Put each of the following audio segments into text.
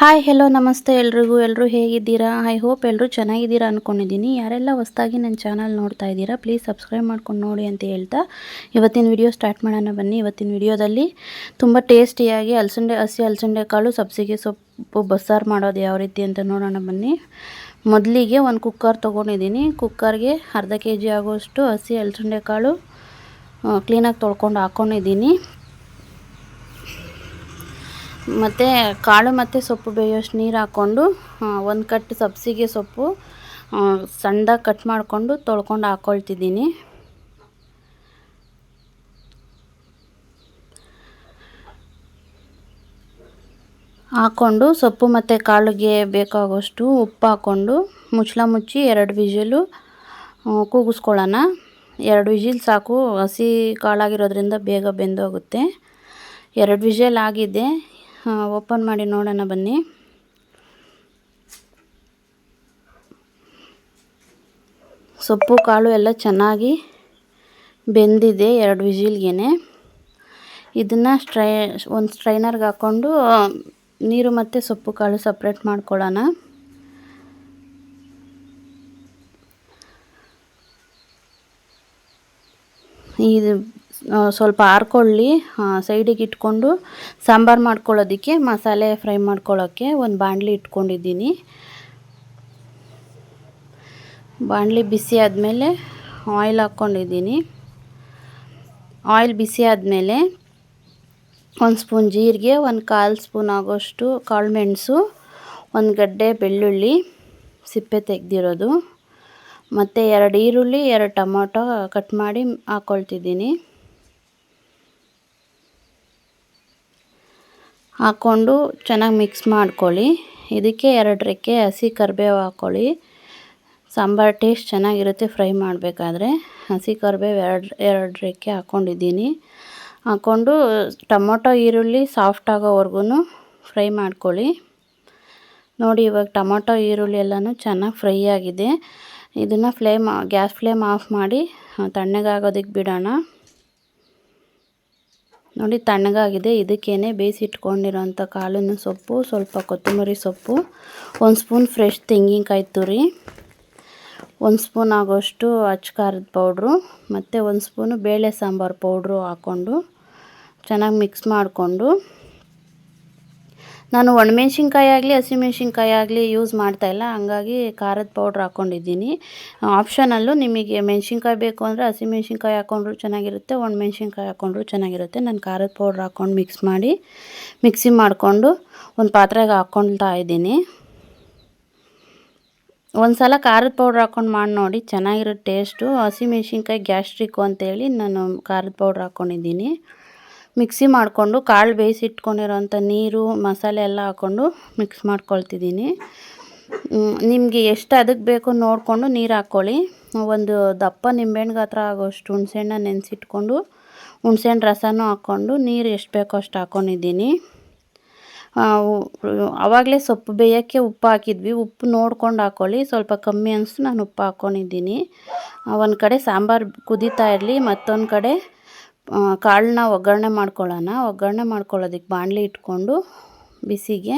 Hi hello ನಮಸ್ತೆ ಎಲ್ರಿಗೂ. ಎಲ್ಲರೂ ಹೇಗಿದ್ದೀರಾ? ಐ ಹೋಪ್ ಎಲ್ಲರೂ ಚೆನ್ನಾಗಿದ್ದೀರಾ ಅಂದ್ಕೊಂಡಿದ್ದೀನಿ ಯಾರೆಲ್ಲ ಹೊಸ್ದಾಗಿ ನನ್ನ ಚಾನಲ್ ನೋಡ್ತಾ ಇದ್ದೀರಾ ಪ್ಲೀಸ್ ಸಬ್ಸ್ಕ್ರೈಬ್ ಮಾಡ್ಕೊಂಡು ನೋಡಿ ಅಂತ ಹೇಳ್ತಾ ಇವತ್ತಿನ ವಿಡಿಯೋ ಸ್ಟಾರ್ಟ್ ಮಾಡೋಣ ಬನ್ನಿ. ಇವತ್ತಿನ ವಿಡಿಯೋದಲ್ಲಿ ತುಂಬ ಟೇಸ್ಟಿಯಾಗಿ ಅಲಸಂಡೆ ಹಸಿ ಅಲಸಂಡೆ ಕಾಳು, ಸಬ್ಸಿಗೆ ಸೊಪ್ಪು, ಬಸ್ಸಾರು ಮಾಡೋದು ಯಾವ ರೀತಿ ಅಂತ ನೋಡೋಣ ಬನ್ನಿ. ಮೊದಲಿಗೆ ಒಂದು ಕುಕ್ಕರ್ ತೊಗೊಂಡಿದ್ದೀನಿ. ಕುಕ್ಕರ್ಗೆ ಅರ್ಧ ಕೆ ಜಿ ಆಗೋಷ್ಟು ಹಸಿ ಅಲಸಂಡೆ ಕಾಳು ಕ್ಲೀನಾಗಿ ತೊಳ್ಕೊಂಡು ಹಾಕ್ಕೊಂಡಿದ್ದೀನಿ ಮತ್ತು ಕಾಳು ಮತ್ತು ಸೊಪ್ಪು ಬೇಯೋಷ್ಟು ನೀರು ಹಾಕ್ಕೊಂಡು ಒಂದು ಕಟ್ಟು ಸಬ್ಸಿಗೆ ಸೊಪ್ಪು ಸಣ್ಣದಾಗಿ ಕಟ್ ಮಾಡಿಕೊಂಡು ತೊಳ್ಕೊಂಡು ಹಾಕ್ಕೊಳ್ತಿದ್ದೀನಿ ಹಾಕ್ಕೊಂಡು ಸೊಪ್ಪು ಮತ್ತು ಕಾಳಿಗೆ ಬೇಕಾಗೋಷ್ಟು ಉಪ್ಪು ಹಾಕ್ಕೊಂಡು ಮುಚ್ಚಳ ಮುಚ್ಚಿ ಎರಡು ವಿಜಿಲು ಕೂಗಿಸ್ಕೊಳ್ಳೋಣ. ಎರಡು ವಿಜಿಲ್ ಸಾಕು, ಹಸಿ ಕಾಳಾಗಿರೋದ್ರಿಂದ ಬೇಗ ಬೆಂದೋಗುತ್ತೆ. ಎರಡು ವಿಜಲ್ ಆಗಿದೆ. ಓಪನ್ ಮಾಡಿ ನೋಡೋಣ ಬನ್ನಿ. ಸೊಪ್ಪು, ಕಾಳು ಎಲ್ಲ ಚೆನ್ನಾಗಿ ಬೆಂದಿದೆ ಎರಡು ವಿಜಿಲ್ಗೆ ಇದನ್ನು ಸ್ಟ್ರೈ, ಒಂದು ಸ್ಟ್ರೈನರ್ಗೆ ಹಾಕ್ಕೊಂಡು ನೀರು ಮತ್ತು ಸೊಪ್ಪು, ಕಾಳು ಸಪ್ರೇಟ್ ಮಾಡ್ಕೊಳ್ಳೋಣ. ಇದು ಸ್ವಲ್ಪ ಆರ್ಕೊಳ್ಳಿ. ಸೈಡಿಗೆ ಇಟ್ಕೊಂಡು ಸಾಂಬಾರು ಮಾಡ್ಕೊಳ್ಳೋದಕ್ಕೆ, ಮಸಾಲೆ ಫ್ರೈ ಮಾಡ್ಕೊಳ್ಳೋಕ್ಕೆ ಒಂದು ಬಾಣಲಿ ಇಟ್ಕೊಂಡಿದ್ದೀನಿ. ಬಾಣಲಿ ಬಿಸಿ ಆದಮೇಲೆ ಆಯಿಲ್ ಹಾಕ್ಕೊಂಡಿದ್ದೀನಿ. ಆಯಿಲ್ ಬಿಸಿ ಆದಮೇಲೆ ಒಂದು ಸ್ಪೂನ್ ಜೀರಿಗೆ, ಒಂದು ಕಾಲು ಸ್ಪೂನ್ ಆಗೋಷ್ಟು ಕಾಳು ಮೆಣಸು, ಒಂದು ಗಡ್ಡೆ ಬೆಳ್ಳುಳ್ಳಿ, ಸಿಪ್ಪೆ ತೆಗೆದಿರೋದು. ಮತ್ತು ಎರಡು ಈರುಳ್ಳಿ, ಎರಡು ಟೊಮೊಟೊ ಕಟ್ ಮಾಡಿ ಹಾಕ್ಕೊಳ್ತಿದ್ದೀನಿ ಹಾಕ್ಕೊಂಡು ಚೆನ್ನಾಗಿ ಮಿಕ್ಸ್ ಮಾಡ್ಕೊಳ್ಳಿ. ಇದಕ್ಕೆ ಎರಡು ರೆಕ್ಕೆ ಹಸಿ ಕರಿಬೇವು ಹಾಕ್ಕೊಳ್ಳಿ. ಸಾಂಬಾರು ಟೇಸ್ಟ್ ಚೆನ್ನಾಗಿರುತ್ತೆ ಫ್ರೈ ಮಾಡಬೇಕಾದ್ರೆ. ಹಸಿ ಕರಿಬೇವು ಎರಡು ಎರಡು ರೆಕ್ಕೆ ಹಾಕ್ಕೊಂಡಿದ್ದೀನಿ. ಹಾಕ್ಕೊಂಡು ಟೊಮೊಟೊ, ಈರುಳ್ಳಿ ಸಾಫ್ಟ್ ಆಗೋವರೆಗೂ ಫ್ರೈ ಮಾಡ್ಕೊಳ್ಳಿ. ನೋಡಿ ಇವಾಗ ಟೊಮೊಟೊ, ಈರುಳ್ಳಿ ಎಲ್ಲನೂ ಚೆನ್ನಾಗಿ ಫ್ರೈ ಆಗಿದೆ. ಇದನ್ನು ಫ್ಲೇಮ್ ಗ್ಯಾಸ್ ಫ್ಲೇಮ್ ಆಫ್ ಮಾಡಿ ತಣ್ಣಗಾಗೋದಕ್ಕೆ ಬಿಡೋಣ. ನೋಡಿ ತಣ್ಣಗಾಗಿದೆ. ಇದಕ್ಕೇನೆ ಬೇಯಿಸಿಟ್ಕೊಂಡಿರೋಂಥ ಕಾಳಿನ ಸೊಪ್ಪು, ಸ್ವಲ್ಪ ಕೊತ್ತಂಬರಿ ಸೊಪ್ಪು, ಒಂದು ಸ್ಪೂನ್ ಫ್ರೆಶ್ ತೆಂಗಿನಕಾಯಿ ತುರಿ, ಒಂದು ಸ್ಪೂನ್ ಆಗೋಷ್ಟು ಅಚ್ಚ ಖಾರದ ಪೌಡ್ರು ಮತ್ತು ಒಂದು ಸ್ಪೂನು ಬೇಳೆ ಸಾಂಬಾರು ಪೌಡ್ರು ಹಾಕ್ಕೊಂಡು ಚೆನ್ನಾಗಿ ಮಿಕ್ಸ್ ಮಾಡಿಕೊಂಡು ನಾನು ಒಣಮೆಣ್ಸಿನ್ಕಾಯಿ ಆಗಲಿ, ಹಸಿಮೆಣ್ಸಿನ್ಕಾಯಿ ಆಗಲಿ ಯೂಸ್ ಮಾಡ್ತಾಯಿಲ್ಲ ಹಂಗಾಗಿ ಖಾರದ ಪೌಡ್ರ್ ಹಾಕ್ಕೊಂಡಿದ್ದೀನಿ ಆಪ್ಷನಲ್ಲೂ ನಿಮಗೆ ಮೆಣ್ಸಿನ್ಕಾಯಿ ಬೇಕು ಅಂದರೆ ಹಸಿಮೆಣ್ಸಿನ್ಕಾಯಿ ಹಾಕ್ಕೊಂಡ್ರು ಚೆನ್ನಾಗಿರುತ್ತೆ, ಒಣಮೆಣ್ಸಿನ್ಕಾಯಿ ಹಾಕ್ಕೊಂಡ್ರು ಚೆನ್ನಾಗಿರುತ್ತೆ. ನಾನು ಖಾರದ ಪೌಡ್ರ್ ಹಾಕ್ಕೊಂಡು ಮಿಕ್ಸ್ ಮಾಡಿ ಮಿಕ್ಸಿ ಮಾಡಿಕೊಂಡು ಒಂದು ಪಾತ್ರೆಗೆ ಹಾಕ್ಕೊಳ್ತಾ ಇದ್ದೀನಿ. ಒಂದು ಸಲ ಖಾರದ ಪೌಡ್ರ್ ಹಾಕ್ಕೊಂಡು ಮಾಡಿ ನೋಡಿ, ಚೆನ್ನಾಗಿರೋ ಟೇಸ್ಟು ಹಸಿಮೆಣ್ಸಿನ್ಕಾಯಿ ಗ್ಯಾಸ್ಟ್ರಿಕ್ಕು ಅಂತೇಳಿ ನಾನು ಖಾರದ ಪೌಡ್ರ್ ಹಾಕ್ಕೊಂಡಿದ್ದೀನಿ ಮಿಕ್ಸಿ ಮಾಡಿಕೊಂಡು ಕಾಳು ಬೇಯಿಸಿಟ್ಕೊಂಡಿರೋಂಥ ನೀರು, ಮಸಾಲೆ ಎಲ್ಲ ಹಾಕ್ಕೊಂಡು ಮಿಕ್ಸ್ ಮಾಡ್ಕೊಳ್ತಿದ್ದೀನಿ. ನಿಮಗೆ ಎಷ್ಟು ಅದಕ್ಕೆ ಬೇಕು ನೋಡಿಕೊಂಡು ನೀರು ಹಾಕ್ಕೊಳ್ಳಿ. ಒಂದು ದಪ್ಪ ನಿಂಬೆಹಣ್ಣು ಗಾತ್ರ ಆಗೋಷ್ಟು ಹುಣ್ಸೆಹಣ್ಣ ನೆನೆಸಿಟ್ಕೊಂಡು, ಹುಣ್ಸೆಹಣ್ಣು ರಸನೂ ಹಾಕ್ಕೊಂಡು ನೀರು ಎಷ್ಟು ಬೇಕೋ ಅಷ್ಟು ಹಾಕ್ಕೊಂಡಿದ್ದೀನಿ ಆವಾಗಲೇ ಸೊಪ್ಪು ಬೇಯೋಕ್ಕೆ ಉಪ್ಪು ಹಾಕಿದ್ವಿ. ಉಪ್ಪು ನೋಡ್ಕೊಂಡು ಹಾಕ್ಕೊಳ್ಳಿ. ಸ್ವಲ್ಪ ಕಮ್ಮಿ ಅನಿಸ್ತು ನಾನು ಉಪ್ಪು ಹಾಕ್ಕೊಂಡಿದ್ದೀನಿ. ಒಂದು ಕಡೆ ಸಾಂಬಾರು ಕುದೀತಾ ಇರಲಿ, ಮತ್ತೊಂದು ಕಡೆ ಕಾಳನ್ನ ಒಗ್ಗರಣೆ ಮಾಡ್ಕೊಳ್ಳೋಣ. ಒಗ್ಗರಣೆ ಮಾಡ್ಕೊಳ್ಳೋದಕ್ಕೆ ಬಾಣಲಿ ಇಟ್ಕೊಂಡು ಬಿಸಿಗೆ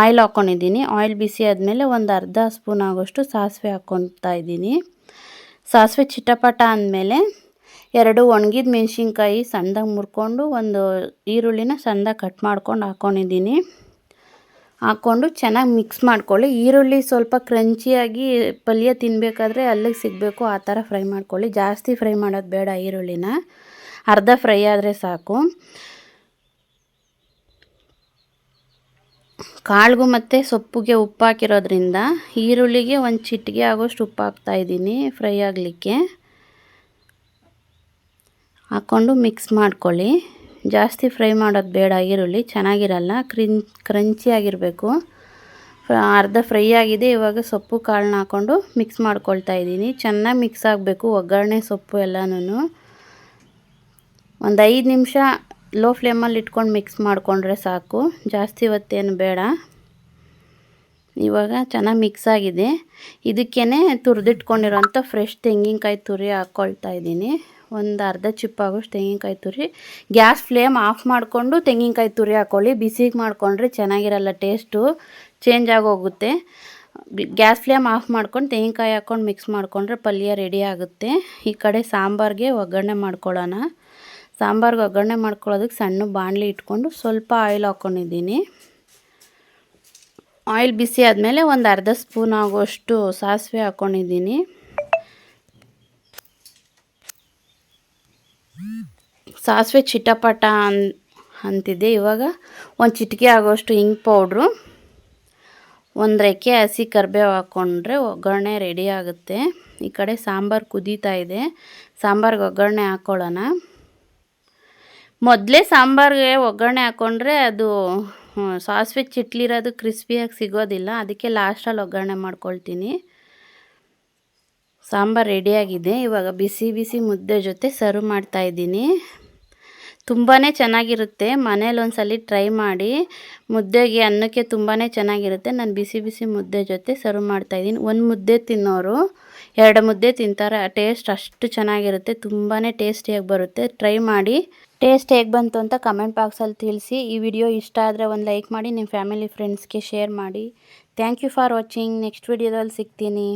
ಆಯಿಲ್ ಹಾಕ್ಕೊಂಡಿದ್ದೀನಿ ಆಯಿಲ್ ಬಿಸಿ ಆದಮೇಲೆ ಒಂದು ಅರ್ಧ ಸ್ಪೂನ್ ಆಗೋಷ್ಟು ಸಾಸಿವೆ ಹಾಕ್ಕೊತಾ ಇದ್ದೀನಿ. ಸಾಸಿವೆ ಚಿಟಪಟ ಅಂದಮೇಲೆ ಎರಡು ಒಣಗಿದ ಮೆಣಸಿನ್ಕಾಯಿ ಸಣ್ಣದಾಗಿ ಮುರ್ಕೊಂಡು ಒಂದು ಈರುಳ್ಳಿನ ಸಣ್ಣದಾಗಿ ಕಟ್ ಮಾಡ್ಕೊಂಡು ಹಾಕ್ಕೊಂಡಿದ್ದೀನಿ ಹಾಕ್ಕೊಂಡು ಚೆನ್ನಾಗಿ ಮಿಕ್ಸ್ ಮಾಡ್ಕೊಳ್ಳಿ. ಈರುಳ್ಳಿ ಸ್ವಲ್ಪ ಕ್ರಂಚಿಯಾಗಿ ಪಲ್ಯ ತಿನ್ನಬೇಕಾದ್ರೆ ಅಲ್ಲಿಗೆ ಸಿಗಬೇಕು. ಆ ಥರ ಫ್ರೈ ಮಾಡ್ಕೊಳ್ಳಿ. ಜಾಸ್ತಿ ಫ್ರೈ ಮಾಡೋದು ಬೇಡ ಈರುಳ್ಳಿನ. ಅರ್ಧ ಫ್ರೈ ಆದರೆ ಸಾಕು. ಕಾಳಿಗೂ ಮತ್ತು ಸೊಪ್ಪಿಗೆ ಉಪ್ಪು ಹಾಕಿರೋದ್ರಿಂದ ಈರುಳ್ಳಿಗೆ ಒಂದು ಚಿಟ್ಟಿಗೆ ಆಗೋಷ್ಟು ಉಪ್ಪು ಹಾಕ್ತಾಯಿದ್ದೀನಿ ಫ್ರೈ ಆಗಲಿಕ್ಕೆ. ಹಾಕ್ಕೊಂಡು ಮಿಕ್ಸ್ ಮಾಡ್ಕೊಳ್ಳಿ. ಜಾಸ್ತಿ ಫ್ರೈ ಮಾಡೋದು ಬೇಡ, ಈರುಳ್ಳಿ ಚೆನ್ನಾಗಿರಲ್ಲ, ಕ್ರಿನ್, ಕ್ರಂಚಿ ಆಗಿರಬೇಕು. ಅರ್ಧ ಫ್ರೈ ಆಗಿದೆ, ಇವಾಗ ಸೊಪ್ಪು ಕಾಳನ್ನ ಹಾಕ್ಕೊಂಡು ಮಿಕ್ಸ್ ಮಾಡ್ಕೊಳ್ತಾ ಇದ್ದೀನಿ. ಚೆನ್ನಾಗಿ ಮಿಕ್ಸ್ ಆಗಬೇಕು, ಒಗ್ಗರಣೆ ಸೊಪ್ಪು ಎಲ್ಲನೂ ಒಂದು ಐದು ನಿಮಿಷ ಲೋ ಫ್ಲೇಮಲ್ಲಿ ಇಟ್ಕೊಂಡು ಮಿಕ್ಸ್ ಮಾಡಿಕೊಂಡ್ರೆ ಸಾಕು. ಜಾಸ್ತಿ ಹೊತ್ತೇನು ಬೇಡ. ಇವಾಗ ಚೆನ್ನಾಗಿ ಮಿಕ್ಸ್ ಆಗಿದೆ. ಇದಕ್ಕೇ ತುರಿದಿಟ್ಕೊಂಡಿರೋಂಥ ಫ್ರೆಶ್ ತೆಂಗಿನಕಾಯಿ ತುರಿ ಹಾಕ್ಕೊಳ್ತಾ ಇದ್ದೀನಿ. ಒಂದು ಅರ್ಧ ಚಿಪ್ಪಾಗೋಷ್ಟು ತೆಂಗಿನಕಾಯಿ ತುರಿ. ಗ್ಯಾಸ್ ಫ್ಲೇಮ್ ಆಫ್ ಮಾಡಿಕೊಂಡು ತೆಂಗಿನಕಾಯಿ ತುರಿ ಹಾಕ್ಕೊಳ್ಳಿ ಬಿಸಿಗೆ ಮಾಡಿಕೊಂಡ್ರೆ ಚೆನ್ನಾಗಿರಲ್ಲ ಟೇಸ್ಟು ಚೇಂಜ್ ಆಗೋಗುತ್ತೆ. ಗ್ಯಾಸ್ ಫ್ಲೇಮ್ ಆಫ್ ಮಾಡ್ಕೊಂಡು ತೆಂಗಿನಕಾಯಿ ಹಾಕ್ಕೊಂಡು ಮಿಕ್ಸ್ ಮಾಡಿಕೊಂಡ್ರೆ ಪಲ್ಯ ರೆಡಿ ಆಗುತ್ತೆ. ಈ ಕಡೆ ಸಾಂಬಾರಿಗೆ ಒಗ್ಗರಣೆ ಮಾಡ್ಕೊಳ್ಳೋಣ. ಸಾಂಬಾರ್ಗೆ ಒಗ್ಗರಣೆ ಮಾಡ್ಕೊಳ್ಳೋದಕ್ಕೆ ಸಣ್ಣ ಬಾಣಲಿ ಇಟ್ಕೊಂಡು ಸ್ವಲ್ಪ ಆಯಿಲ್ ಹಾಕ್ಕೊಂಡಿದ್ದೀನಿ. ಆಯಿಲ್ ಬಿಸಿ ಆದಮೇಲೆ ಒಂದು ಅರ್ಧ ಸ್ಪೂನ್ ಆಗುವಷ್ಟು ಸಾಸಿವೆ ಹಾಕ್ಕೊಂಡಿದ್ದೀನಿ. ಸಾಸಿವೆ ಚಿಟಪಟ ಅನ್, ಅಂತಿದೆ ಇವಾಗ. ಒಂದು ಚಿಟಿಕೆ ಆಗೋಷ್ಟು ಹಿಂಗೆ ಪೌಡ್ರು. ಒಂದು ರೆಕ್ಕೆ ಹಸಿ ಕರಿಬೇವು ಹಾಕ್ಕೊಂಡ್ರೆ ಒಗ್ಗರಣೆ ರೆಡಿ ಆಗುತ್ತೆ. ಈ ಕಡೆ ಸಾಂಬಾರು ಕುದೀತಾ ಇದೆ. ಸಾಂಬಾರ್ಗೆ ಒಗ್ಗರಣೆ ಹಾಕ್ಕೊಳ್ಳೋಣ. ಮೊದಲೇ ಸಾಂಬಾರಿಗೆ ಒಗ್ಗರಣೆ ಹಾಕ್ಕೊಂಡ್ರೆ ಅದು ಸಾಸಿವೆ ಚಿಟ್ಲಿರೋದು ಕ್ರಿಸ್ಪಿಯಾಗಿ ಸಿಗೋದಿಲ್ಲ. ಅದಕ್ಕೆ ಲಾಸ್ಟಲ್ಲಿ ಒಗ್ಗರಣೆ ಮಾಡ್ಕೊಳ್ತೀನಿ. ಸಾಂಬಾರು ರೆಡಿಯಾಗಿದೆ ಇವಾಗ ಬಿಸಿ ಬಿಸಿ ಮುದ್ದೆ ಜೊತೆ ಸರ್ವ್ ಮಾಡ್ತಾ ಇದ್ದೀನಿ. ತುಂಬಾ ಚೆನ್ನಾಗಿರುತ್ತೆ. ಮನೇಲಿ ಒಂದ್ಸಲಿ ಟ್ರೈ ಮಾಡಿ. ಮುದ್ದೆಗೆ ಅನ್ನಕ್ಕೆ ತುಂಬಾ ಚೆನ್ನಾಗಿರುತ್ತೆ. ನಾನು ಬಿಸಿ ಬಿಸಿ ಮುದ್ದೆ ಜೊತೆ ಸರ್ವ್ ಮಾಡ್ತಾಯಿದ್ದೀನಿ ಒಂದು ಮುದ್ದೆ ತಿನ್ನೋರು. ಎರಡು ಮುದ್ದೆ ತಿಂತಾರೆ. ಟೇಸ್ಟ್ ಅಷ್ಟು ಚೆನ್ನಾಗಿರುತ್ತೆ. ತುಂಬಾ ಟೇಸ್ಟಿಯಾಗಿ ಬರುತ್ತೆ. ಟ್ರೈ ಮಾಡಿ. ಟೇಸ್ಟ್ ಹೇಗೆ ಬಂತು ಅಂತ ಕಮೆಂಟ್ ಬಾಕ್ಸಲ್ಲಿ ತಿಳಿಸಿ. ಈ ವಿಡಿಯೋ ಇಷ್ಟ ಆದರೆ ಒಂದು ಲೈಕ್ ಮಾಡಿ. ನಿಮ್ಮ ಫ್ಯಾಮಿಲಿ ಫ್ರೆಂಡ್ಸ್ಗೆ ಶೇರ್ ಮಾಡಿ. Thank you for watching next ವಿಡಿಯೋದಲ್ಲಿ ಸಿಗ್ತೀನಿ.